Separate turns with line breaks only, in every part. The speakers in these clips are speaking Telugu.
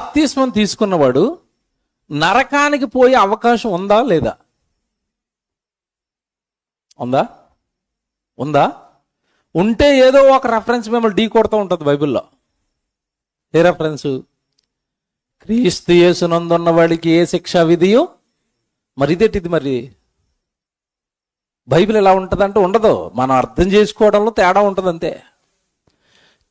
బాప్తిస్మం తీసుకున్నవాడు నరకానికి పోయే అవకాశం ఉందా లేదా? ఉందా? ఉందా? ఉంటే ఏదో ఒక రెఫరెన్స్ మిమ్మల్ని ఢీ కొడుతూ ఉంటుంది బైబిల్లో. ఏ రెఫరెన్సు క్రీస్తు యేసునందున్న వాడికి ఏ శిక్ష విధియో? మరి ఇదేటిది మరి? బైబిల్ ఎలా ఉంటుందంటే ఉండదు. మనం అర్థం చేసుకోవడంలో తేడా ఉంటుంది అంతే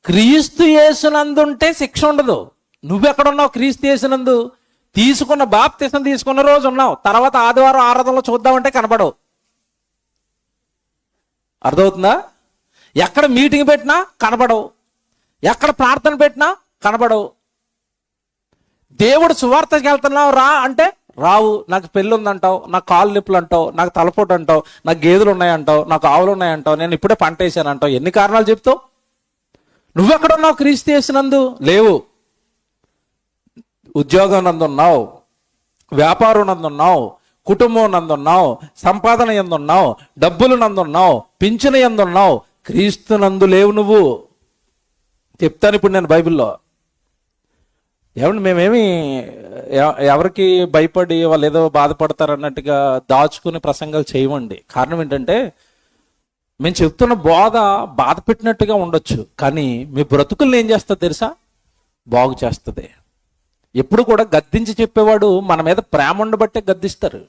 క్రీస్తు యేసునందుంటే శిక్ష ఉండదు. నువ్వెక్కడున్నావు? క్రీస్తు యేసునందు తీసుకున్న బాప్తిసం తీసుకున్న రోజు ఉన్నావు. తర్వాత ఆదివారం ఆరాధనలో చూద్దామంటే కనబడవు. అర్థమవుతుందా? ఎక్కడ మీటింగ్ పెట్టినా కనబడవు. ఎక్కడ ప్రార్థన పెట్టినా కనబడవు. దేవుడు సువార్తకి వెళ్తున్నావు రా అంటే రావు నాకు పెళ్ళి ఉందంటావు నాకు కాళ్ళు నిప్పులు అంటావు నాకు తలపోటు అంటావు నాకు గేదెలు ఉన్నాయంటావు నాకు ఆవులు ఉన్నాయంటావు నేను ఇప్పుడే పంట వేసాను అంటావు ఎన్ని కారణాలు చెప్తావు? నువ్వెక్కడున్నావు? క్రీస్తు చేసినందు లేవు. ఉద్యోగం నందున్నావు వ్యాపారం నందున్నావు కుటుంబం నందున్నావు సంపాదన ఎందున్నావు డబ్బులు నందున్నావు పింఛను ఎందున్నావు క్రీస్తు నందు లేవు నువ్వు. చెప్తాను ఇప్పుడు నేను బైబిల్లో. ఏమండి మేమేమి ఎవరికి భయపడి వాళ్ళు ఏదో బాధపడతారు అన్నట్టుగా దాచుకునే ప్రసంగాలు చేయమండి. కారణం ఏంటంటే మేము చెప్తున్న బోధ బాధ పెట్టినట్టుగా ఉండొచ్చు కానీ మీ బ్రతుకుల్ని ఏం చేస్తుంది తెలుసా? బాగు చేస్తుంది ఎప్పుడు కూడా గద్దించి చెప్పేవాడు మన మీద ప్రేమ ఉండబట్టే గద్దిస్తారు.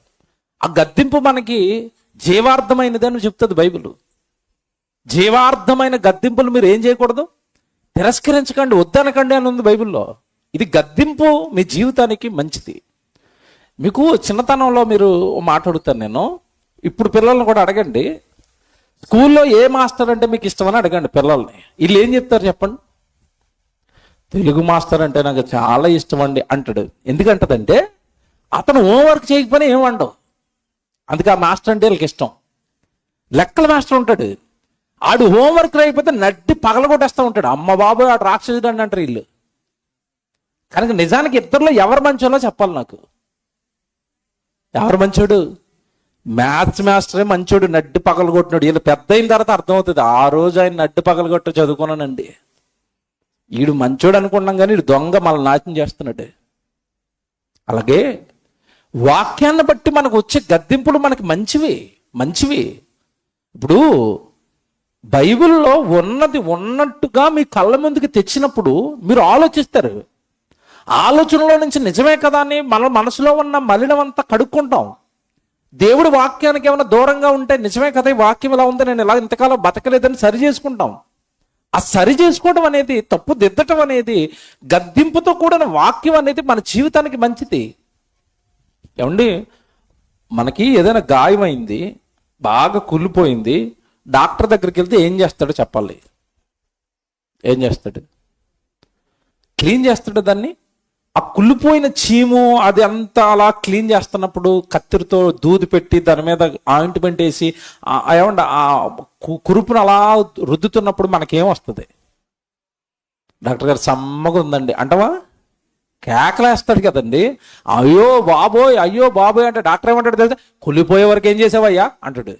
ఆ గద్దింపు మనకి జీవార్థమైనది అని చెప్తుంది బైబిల్. జీవార్థమైన గద్దింపులు మీరు ఏం చేయకూడదు? తిరస్కరించకండి వద్దనకండి అని ఉంది బైబిల్లో. ఇది గద్దింపు మీ జీవితానికి మంచిది. మీకు చిన్నతనంలో మీరు మాట్లాడుతాను నేను. ఇప్పుడు పిల్లల్ని కూడా అడగండి. స్కూల్లో ఏ మాస్టర్ అంటే మీకు ఇష్టమని అడగండి పిల్లల్ని. వీళ్ళు ఏం చెప్తారు చెప్పండి? తెలుగు మాస్టర్ అంటే నాకు చాలా ఇష్టం అండి అంటాడు. ఎందుకంటదంటే అతను హోంవర్క్ చేయకపోయినా ఏమండవు అందుకే ఆ మాస్టర్ అంటే వీళ్ళకి ఇష్టం. లెక్కల మాస్టర్ ఉంటాడు. ఆడు హోంవర్క్ అయిపోతే నడ్డి పగలగొట్టేస్తూ ఉంటాడు. అమ్మ బాబు ఆడు రాక్షసుడు అని అంటారు వీళ్ళు. కనుక నిజానికి ఇద్దరిలో ఎవరు మంచోలో చెప్పాలి నాకు. ఎవరు మంచోడు? మ్యాథ్స్ మాస్టరే మంచోడు నడ్డి పగలగొట్టినాడు. వీళ్ళు పెద్ద అయిన తర్వాత అర్థమవుతుంది. ఆ రోజు ఆయన నడ్డి పగలగొట్ట చదువుకున్నానండి. ఈడు మంచోడు అనుకున్నాం కానీ ఈడు దొంగ మన నాశనం చేస్తున్నాడు. అలాగే వాక్యాన్ని బట్టి మనకు వచ్చే గద్దింపులు మనకి మంచివి మంచివి. ఇప్పుడు బైబిల్లో ఉన్నది ఉన్నట్టుగా మీ కళ్ళ ముందుకు తెచ్చినప్పుడు మీరు ఆలోచిస్తారు. ఆలోచనలో నుంచి నిజమే కదా అని మన మనసులో ఉన్న మలినం అంతా కడుక్కుంటాం. దేవుడి వాక్యానికి ఏమైనా దూరంగా ఉంటే నిజమే కదా ఈ వాక్యం ఇలా ఉంది నేను ఇలా ఇంతకాలం బతకలేదని సరి చేసుకుంటాం. ఆ సరి చేసుకోవడం అనేది తప్పు దిద్దటం అనేది గద్దింపుతో కూడిన వాక్యం అనేది మన జీవితానికి మంచిది. ఏమండి? మనకి ఏదైనా గాయమైంది బాగా కుళ్ళిపోయింది డాక్టర్ దగ్గరికి వెళ్తే ఏం చేస్తాడో చెప్పాలి. ఏం చేస్తాడు? క్లీన్ చేస్తాడు దాన్ని? ఆ కుళ్ళిపోయిన చీము అది అంతా అలా క్లీన్ చేస్తున్నప్పుడు కత్తిరితో దూది పెట్టి దాని మీద ఆయింట్మెంట్ వేసి ఆ- ఆ ఆ కు- కురుపును అలా రుద్దుతున్నప్పుడు మనకేం వస్తుంది? డాక్టర్ గారు సమ్మగా ఉందండి. అంటవా? కేకలేస్తాడు కదండి. అయ్యో బాబోయ్ అయ్యో బాబోయ్ అంటే డాక్టర్ ఏమంటాడు తెలుసా? కుళ్ళిపోయే వరకు ఏం చేసావయ్యా? అంటాడు.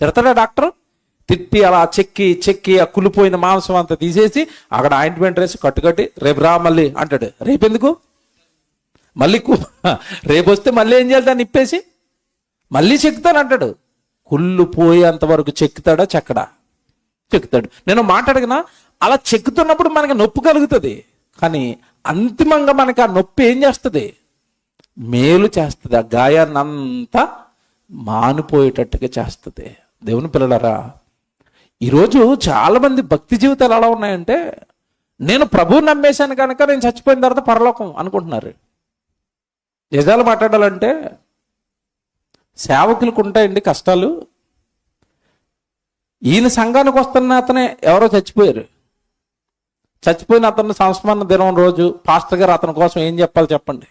తిడతాడా డాక్టర్? తిట్టి అలా చెక్కి చెక్కి ఆ కుళ్ళిపోయిన మాంసం అంతా తీసేసి అక్కడ ఆయింట్మెంట్ వేసి కట్టుకట్టి రేపు రా మళ్ళీ అంటాడు. రేపు ఎందుకు మళ్ళీ రేపు వస్తే మళ్ళీ ఏం చేయాలి దాన్ని ఇప్పేసి? మళ్ళీ చెక్కుతాను అంటాడు. కుళ్ళు పోయేంత వరకు చెక్కుతాడా చెక్కడా? చెక్కుతాడు. నేను మాట్లాడగనా అలా చెక్కుతున్నప్పుడు మనకి నొప్పి కలుగుతుంది. కానీ అంతిమంగా మనకి ఆ నొప్పి ఏం చేస్తుంది? మేలు చేస్తుంది. ఆ గాయాన్ని అంతా మానిపోయేటట్టుగా చేస్తుంది. దేవుని పిల్లలరా ఈరోజు చాలా మంది భక్తి జీవితాలు ఎలా ఉన్నాయంటే నేను ప్రభువు నమ్మేశాను కనుక నేను చచ్చిపోయిన తర్వాత పరలోకం అనుకుంటున్నారు. నిజాలు మాట్లాడాలంటే సేవకులకు ఉంటాయండి కష్టాలు. ఈయన సంఘానికి వస్తున్న అతనే ఎవరో చచ్చిపోయారు. చచ్చిపోయిన అతను సంస్మరణ దినం రోజు పాస్టర్ గారు అతని కోసం ఏం చెప్పాలి చెప్పండి.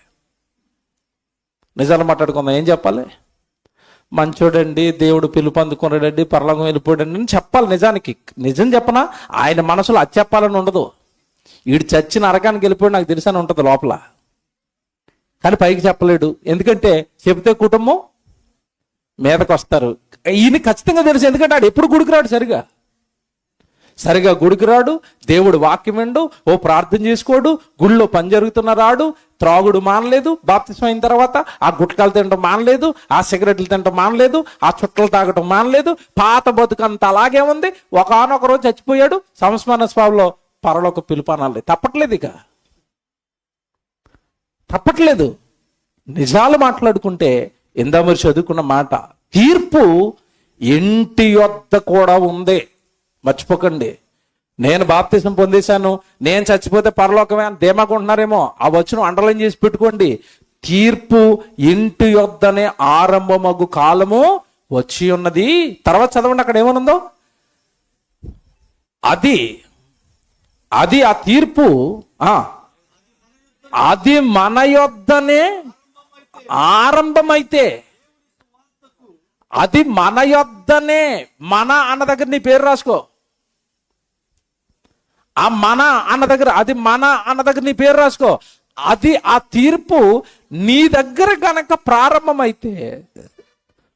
నిజాలు మాట్లాడుకుందాం. ఏం చెప్పాలి? మంచోడండి దేవుడు పిలుపు అందుకున్నాడండి పరలోకం వెళ్ళిపోయాడండి అని చెప్పాలి నిజానికి. నిజం చెప్పనా? ఆయన మనసులో అది చెప్పాలని ఉండదు. వీడు చచ్చి నరకానికి వెళ్ళిపోయాడు నాకు తెలుసని ఉంటుంది లోపల. కానీ పైకి చెప్పలేడు. ఎందుకంటే చెబితే కుటుంబం మీదకు వస్తారు ఈయన ఖచ్చితంగా తెలుసు. ఎందుకంటే ఆడు ఎప్పుడు గుడికి రాడు సరిగా. సరిగా గుడికి రాడు దేవుడు వాక్యం విండు ఓ ప్రార్థన చేసుకోడు గుళ్ళో పని జరుగుతున్న రాడు త్రాగుడు మానలేదు బాప్తిసం అయిన తర్వాత ఆ గుట్కాలు తినడం మానలేదు ఆ సిగరెట్లు తినడం మానలేదు ఆ చుట్టలు తాగటం మానలేదు పాత బతుకంత అలాగే ఉంది ఒకనొక రోజు చచ్చిపోయాడు సంస్మరణ స్వామిలో పరలోక పిలుపనాలి తప్పట్లేదు ఇక. తప్పట్లేదు. నిజాలు మాట్లాడుకుంటే ఇందా మీరు చదువుకున్న మాట తీర్పు ఇంటి యొద్ద కూడా ఉంది. మర్చిపోకండి. నేను బాప్తిసం పొందేశాను. నేను చచ్చిపోతే పరలోకమే అని ధీమాకుంటున్నారేమో ఆ వచ్చిన అండర్లైన్ చేసి పెట్టుకోండి. తీర్పు ఇంటి యొద్దనే ఆరంభమగు కాలము వచ్చి ఉన్నది. తర్వాత చదవండి అక్కడ ఏమనుందో? అది అది ఆ తీర్పు అది మన యొద్దనే ఆరంభమైతే అది మన యొద్దనే మన అన్న దగ్గర నీ పేరు రాసుకో. ఆ మన అన్న దగ్గర అది మన అన్న దగ్గర నీ పేరు రాసుకో. అది ఆ తీర్పు నీ దగ్గర గనక ప్రారంభమైతే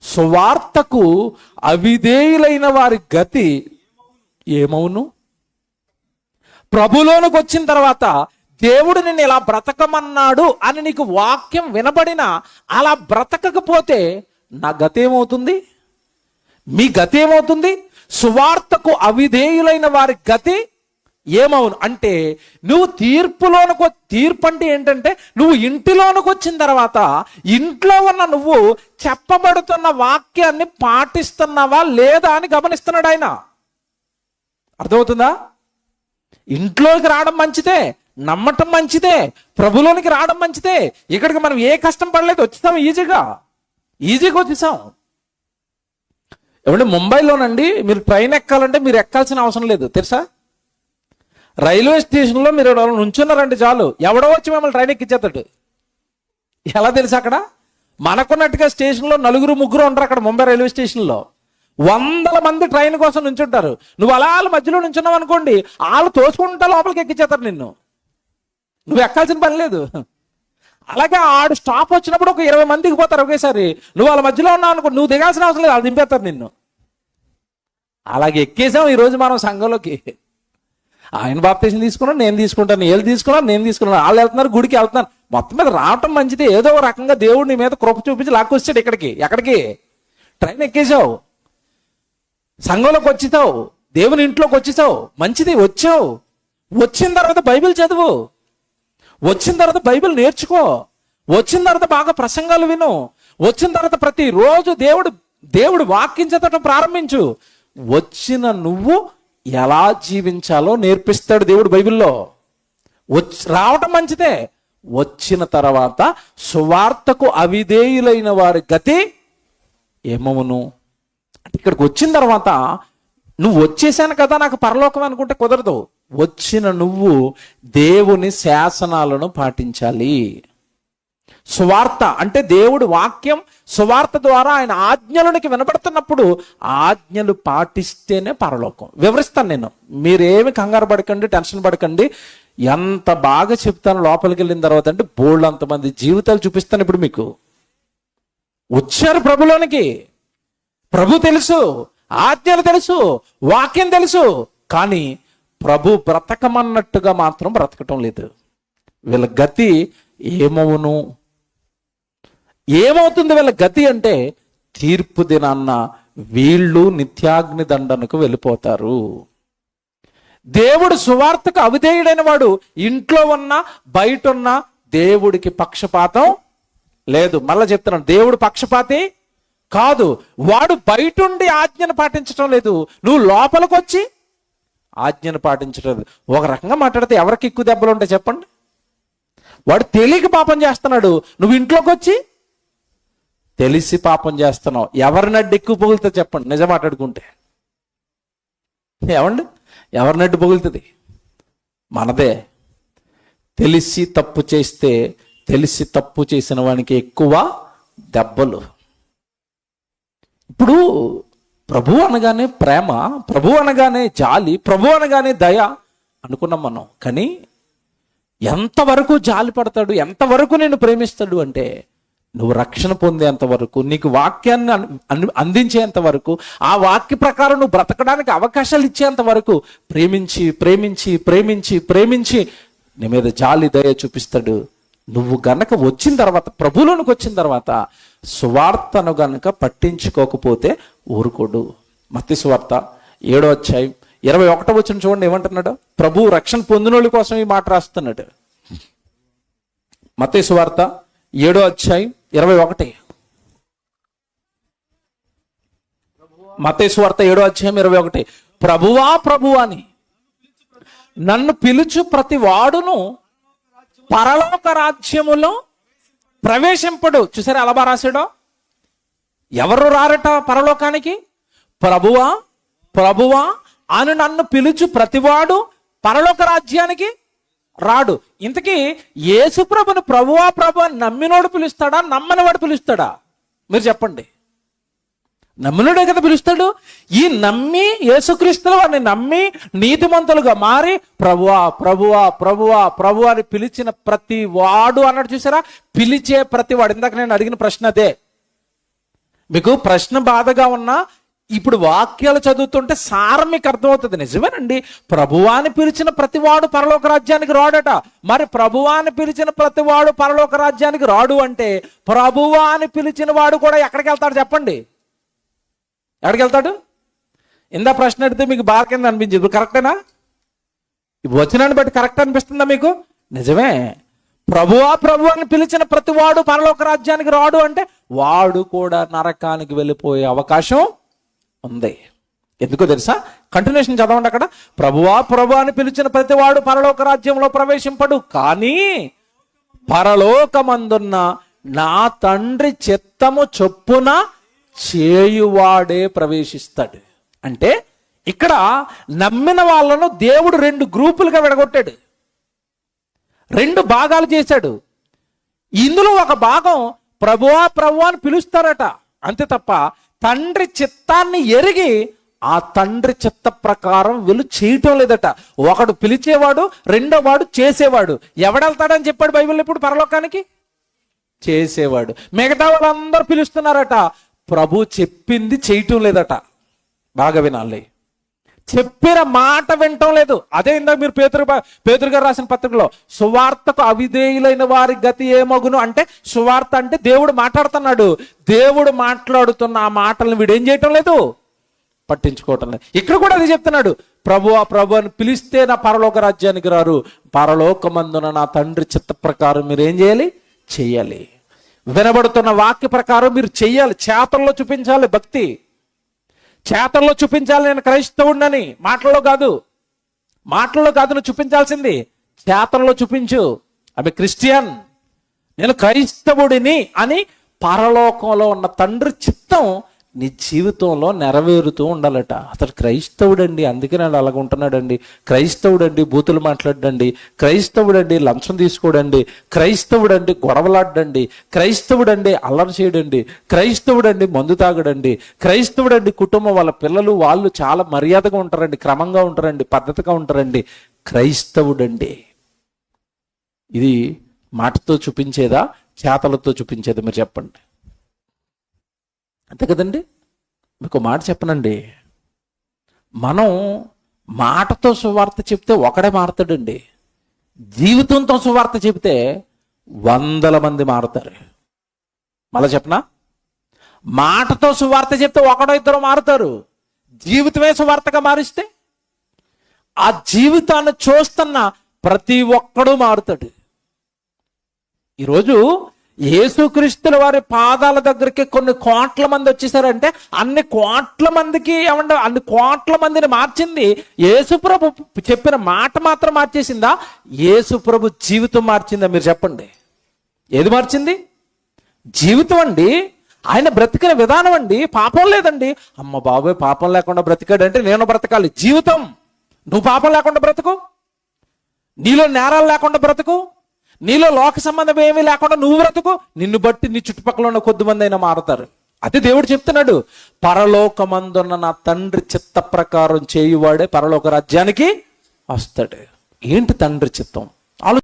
సువార్తకు అవిధేయులైన వారి గతి ఏమవును? ప్రభులోనికి వచ్చిన తర్వాత దేవుడు నిన్ను ఇలా బ్రతకమన్నాడు అని నీకు వాక్యం వినబడిన అలా బ్రతకకపోతే నా గతి ఏమవుతుంది? మీ గతి ఏమవుతుంది? సువార్తకు అవిధేయులైన వారి గతి ఏమవును? అంటే నువ్వు తీర్పులోనికి తీర్పు అంటే ఏంటంటే నువ్వు ఇంటిలోనికి వచ్చిన తర్వాత ఇంట్లో ఉన్న నువ్వు చెప్పబడుతున్న వాక్యాన్ని పాటిస్తున్నావా లేదా అని గమనిస్తున్నాడు ఆయన. అర్థమవుతుందా? ఇంట్లోకి రావడం మంచిదే నమ్మటం మంచిదే ప్రభులోనికి రావడం మంచిదే. ఇక్కడికి మనం ఏ కష్టం పడలేదు వచ్చేసాం ఈజీగా. ఈజీగా వచ్చేసాం. ఏమంటే ముంబైలోనండి మీరు ట్రైన్ ఎక్కాలంటే మీరు ఎక్కాల్సిన అవసరం లేదు తెలుసా? రైల్వే స్టేషన్లో మీరు నుంచున్నారండి నుంచున్నారంటే చాలు. ఎవడో వచ్చి మిమ్మల్ని ట్రైన్ ఎక్కించేస్తాడు ఎలా తెలుసు అక్కడ? మనకున్నట్టుగా స్టేషన్లో నలుగురు ముగ్గురు ఉంటారు అక్కడ ముంబై రైల్వే స్టేషన్లో. వందల మంది ట్రైన్ కోసం నుంచుంటారు. నువ్వు అలా వాళ్ళ మధ్యలో నుంచున్నావు అనుకోండి వాళ్ళు తోసుకుంటా లోపలికి ఎక్కించేస్తారు నిన్ను. నువ్వు ఎక్కాల్సిన పని లేదు. అలాగే ఆడు స్టాప్ వచ్చినప్పుడు ఒక ఇరవై మందికి పోతారు ఒకేసారి. నువ్వు వాళ్ళ మధ్యలో ఉన్నావు అనుకో నువ్వు దిగాల్సిన అవసరం లేదు వాళ్ళు దింపేస్తారు నిన్ను. అలాగే ఎక్కేసాం ఈరోజు మనం సంఘంలోకి. ఆయన బాప్తీసం తీసుకున్నాను నేను తీసుకుంటాను ఏళ్ళు తీసుకున్నాను నేను తీసుకున్నాను వాళ్ళు వెళ్తున్నారు గుడికి వెళ్తున్నారు. మొత్తం మీద రావటం మంచిది. ఏదో ఒక రకంగా దేవుడు నీ మీద కృప చూపించి లాక్కొచ్చాడు ఇక్కడికి. ఎక్కడికి? ట్రైన్ ఎక్కేసావు సంఘంలోకి వచ్చేసావు. దేవుని ఇంట్లోకి వచ్చేసావు. మంచిది వచ్చావు. వచ్చిన తర్వాత బైబిల్ చదువు. వచ్చిన తర్వాత బైబిల్ నేర్చుకో. వచ్చిన తర్వాత బాగా ప్రసంగాలు విను. వచ్చిన తర్వాత ప్రతిరోజు దేవుడు దేవుడు వాక్యం చదవటం ప్రారంభించు. వచ్చిన నువ్వు ఎలా జీవించాలో నేర్పిస్తాడు దేవుడు బైబిల్లో. వచ్చి రావటం మంచిదే. వచ్చిన తర్వాత సువార్తకు అవిధేయులైన వారి గతి ఏమవును? అంటే ఇక్కడికి వచ్చిన తర్వాత నువ్వు వచ్చేసాను కదా నాకు పరలోకం అనుకుంటే కుదరదు. వచ్చిన నువ్వు దేవుని శాసనాలను పాటించాలి. సువార్త అంటే దేవుడు వాక్యం సువార్త ద్వారా ఆయన ఆజ్ఞలకి వినబడుతున్నప్పుడు ఆజ్ఞలు పాటిస్తేనే పరలోకం. వివరిస్తాను నేను. మీరేమి కంగారు పడకండి టెన్షన్ పడకండి. ఎంత బాగా చెప్తాను లోపలికి వెళ్ళిన తర్వాత అంటే బోళ్ళు అంతమంది జీవితాలు చూపిస్తాను ఇప్పుడు మీకు. వచ్చారు ప్రభులోనికి. ప్రభు తెలుసు ఆజ్ఞలు తెలుసు వాక్యం తెలుసు. కానీ ప్రభు బ్రతకమన్నట్టుగా మాత్రం బ్రతకటం లేదు. వీళ్ళ గతి ఏమవును? ఏమవుతుంది వీళ్ళ గతి అంటే తీర్పు దినాన్న వీళ్ళు నిత్యాగ్ని దండనకు వెళ్ళిపోతారు. దేవుడు సువార్తకు అవిధేయుడైన వాడు. ఇంట్లో ఉన్న బయట ఉన్న దేవుడికి పక్షపాతం లేదు. మళ్ళా చెప్తున్నాను దేవుడు పక్షపాతి కాదు. వాడు బయటుండి ఆజ్ఞను పాటించడం లేదు. నువ్వు లోపలికి వచ్చి ఆజ్ఞను పాటించడం లేదు. ఒక రకంగా మాట్లాడితే ఎవరికి ఎక్కువ దెబ్బలు ఉంటాయి చెప్పండి? వాడు తెలియక పాపం చేస్తున్నాడు. నువ్వు ఇంట్లోకి వచ్చి తెలిసి పాపం చేస్తున్నావు. ఎవరిని అడ్డు ఎక్కువ పొగులుతా చెప్పండి. నిజం మాట్లాడుకుంటే. ఏమండి? ఎవరిని పొగులుతుంది? మనదే. తెలిసి తప్పు చేస్తే తెలిసి తప్పు చేసిన వానికి ఎక్కువ దెబ్బలు. ఇప్పుడు ప్రభు అనగానే ప్రేమ ప్రభు అనగానే జాలి ప్రభు అనగానే దయ అనుకున్నాం మనం. కానీ ఎంతవరకు జాలి పడతాడు ఎంతవరకు నేను ప్రేమిస్తాడు అంటే నువ్వు రక్షణ పొందేంత వరకు నీకు వాక్యాన్ని అన్- అందించేంత వరకు ఆ వాక్య ప్రకారం నువ్వు బ్రతకడానికి అవకాశాలు ఇచ్చేంత వరకు ప్రేమించి ప్రేమించి ప్రేమించి ప్రేమించి నీ మీద జాలి దయ చూపిస్తాడు. నువ్వు గనక వచ్చిన తర్వాత ప్రభువులోనికి వచ్చిన తర్వాత సువార్తను గనక పట్టించుకోకపోతే ఊరుకోడు. మత్తి సువార్త ఏడో అధ్యాయం ఇరవై ఒకటో వచ్చిన చూడండి ఏమంటున్నాడు? ప్రభు రక్షణ పొందినోళ్ళ కోసం ఈ మాట రాస్తున్నాడు. మత్తే సువార్త ఏడో అధ్యాయం ఇరవై ఒకటి. మత్తయి ఏడు ఏడో అధ్యాయం ఇరవై ఒకటి. ప్రభువా ప్రభువా అని నన్ను పిలుచు ప్రతి వాడును పరలోక రాజ్యములో ప్రవేశింపడు. చూసారా అలా రాశాడో? ఎవరు రారట పరలోకానికి? ప్రభువా ప్రభువా అని నన్ను పిలుచు ప్రతివాడు పరలోక రాజ్యానికి రాడు. ఇంతకీ యేసుప్రభుని ప్రభువా ప్రభు అని నమ్మినోడు పిలుస్తాడా? నమ్మనివాడు పిలుస్తాడా? మీరు చెప్పండి. నమ్మినోడే కదా పిలుస్తాడు? ఈ నమ్మి యేసుక్రీస్తులు వాడిని నమ్మి నీతిమంతులుగా మారి ప్రభువా ప్రభువా ప్రభువా ప్రభు అని పిలిచిన ప్రతి వాడు అన్నట్టు చూసారా? పిలిచే ప్రతి వాడు. ఇందాక నేను అడిగిన ప్రశ్న అదే. మీకు ప్రశ్న బాధగా ఉన్నా ఇప్పుడు వాక్యాలు చదువుతుంటే సారం మీకు అర్థమవుతుంది. నిజమేనండి. ప్రభువాని పిలిచిన ప్రతివాడు పరలోక రాజ్యానికి రాడట. మరి ప్రభువాని పిలిచిన ప్రతివాడు పరలోక రాజ్యానికి రాడు అంటే ప్రభువాని పిలిచిన వాడు కూడా ఎక్కడికి వెళ్తాడు చెప్పండి? ఎక్కడికి వెళ్తాడు? ఇందా ప్రశ్న అడిగితే మీకు బాగా కింద అనిపించింది. కరెక్టేనా? ఈ వచనాన్ని బట్టి కరెక్ట్ అనిపిస్తుందా మీకు? నిజమే. ప్రభువా ప్రభు అని పిలిచిన ప్రతివాడు పరలోక రాజ్యానికి రాడు అంటే వాడు కూడా నరకానికి వెళ్ళిపోయే అవకాశం ఉంది. ఎందుకో తెలుసా? కంటిన్యూషన్ చదవండి అక్కడ. ప్రభువా ప్రభు అని పిలిచిన ప్రతివాడు పరలోక రాజ్యంలో ప్రవేశింపడు. కానీ పరలోకమందున్న నా తండ్రి చిత్తము చొప్పున చేయువాడే ప్రవేశిస్తాడు. అంటే ఇక్కడ నమ్మిన వాళ్ళను దేవుడు రెండు గ్రూపులుగా విడగొట్టాడు. రెండు భాగాలు చేశాడు. ఇందులో ఒక భాగం ప్రభువా ప్రభు అని పిలుస్తారట. అంతే తప్ప తండ్రి చిత్తాన్ని ఎరిగి ఆ తండ్రి చిత్త ప్రకారం వీళ్ళు చేయటం లేదట. ఒకడు పిలిచేవాడు రెండో వాడు చేసేవాడు. ఎవడెళ్తాడని చెప్పాడు బైబిల్ ఇప్పుడు పరలోకానికి? చేసేవాడు. మిగతా వాళ్ళందరూ పిలుస్తున్నారట ప్రభు చెప్పింది చేయటం లేదట. బాగా వినాలి. చెప్పిన మాట వినటం లేదు. అదే ఇందాక మీరు పేతురు పేతురు గారు రాసిన పత్రికలో సువార్తకు అవిధేయులైన వారి గతి ఏమగును అంటే సువార్త అంటే దేవుడు మాట్లాడుతున్నాడు. దేవుడు మాట్లాడుతున్న ఆ మాటలను వీడు ఏం చేయటం లేదు? పట్టించుకోవటం లేదు. ఇక్కడ కూడా అది చెప్తున్నాడు. ప్రభు ఆ ప్రభు అని పిలిస్తే నా పరలోక రాజ్యానికి రారు. పరలోకమందున నా తండ్రి చిత్త ప్రకారం మీరు ఏం చేయాలి? చేయాలి వినబడుతున్న వాక్య ప్రకారం మీరు చేయాలి చేతల్లో చూపించాలి భక్తి. చేతల్లో చూపించాలి నేను క్రైస్తవుడినని మాటల్లో కాదు. మాటల్లో కాదు నువ్వు చూపించాల్సింది. చేతల్లో చూపించు. అవి క్రిస్టియన్ నేను క్రైస్తవుడిని అని పరలోకంలో ఉన్న తండ్రి చిత్తం నీ జీవితంలో నెరవేరుతూ ఉండాలట. అతడు క్రైస్తవుడండి అందుకే నేను అలాగ ఉంటున్నాడండి. క్రైస్తవుడండి బూతులు మాట్లాడండి. క్రైస్తవుడండి లంచం తీసుకోడండి. క్రైస్తవుడండి గొడవలాడండి క్రైస్తవుడండి అల్లరి చేయడండి. క్రైస్తవుడండి మందు తాగడండి. క్రైస్తవుడండి కుటుంబం వాళ్ళ పిల్లలు వాళ్ళు చాలా మర్యాదగా ఉంటారండి. క్రమంగా ఉంటారండి. పద్ధతిగా ఉంటారండి. క్రైస్తవుడండి. ఇది మాటతో చూపించేదా? చేతలతో చూపించేదా? మీరు చెప్పండి. అంతే కదండి? మీకు మాట చెప్పనండి. మనం మాటతో సువార్త చెప్తే ఒకడే మారుతాడండి. జీవితంతో సువార్త చెబితే వందల మంది మారుతారు. మళ్ళా చెప్పనా? మాటతో సువార్త చెప్తే ఒకడో ఇద్దరు మారుతారు. జీవితమే సువార్తగా మారిస్తే ఆ జీవితాన్ని చూస్తున్న ప్రతి ఒక్కడు మారుతాడు. ఈరోజు యేసుక్రీస్తుల వారి పాదాల దగ్గరికి కొన్ని కోట్ల మంది వచ్చేసారంటే అన్ని కోట్ల మందికి ఏమంటే అన్ని కోట్ల మందిని మార్చింది. యేసుప్రభు చెప్పిన మాట మాత్రం మార్చేసిందా? యేసుప్రభు జీవితం మార్చిందా మీరు చెప్పండి. ఏది మార్చింది? జీవితం అండి. ఆయన బ్రతికిన విధానం అండి. పాపం లేదండి. అమ్మ బాబోయ్ పాపం లేకుండా బ్రతికాడంటే నేను బ్రతకాలి. జీవితం. నువ్వు పాపం లేకుండా బ్రతుకు? నీలో నేరాలు లేకుండా బ్రతుకు? నీలో లోక సంబంధం ఏమీ లేకుండా నువ్వు బ్రతుకు నిన్ను బట్టి నీ చుట్టుపక్కల ఉన్న కొద్ది మంది అయినా మారుతారు. అదే దేవుడు చెప్తున్నాడు పరలోకమందున్న నా తండ్రి చిత్త ప్రకారం చేయువాడే పరలోక రాజ్యానికి వస్తాడు. ఏంటి తండ్రి చిత్తం? ఆలో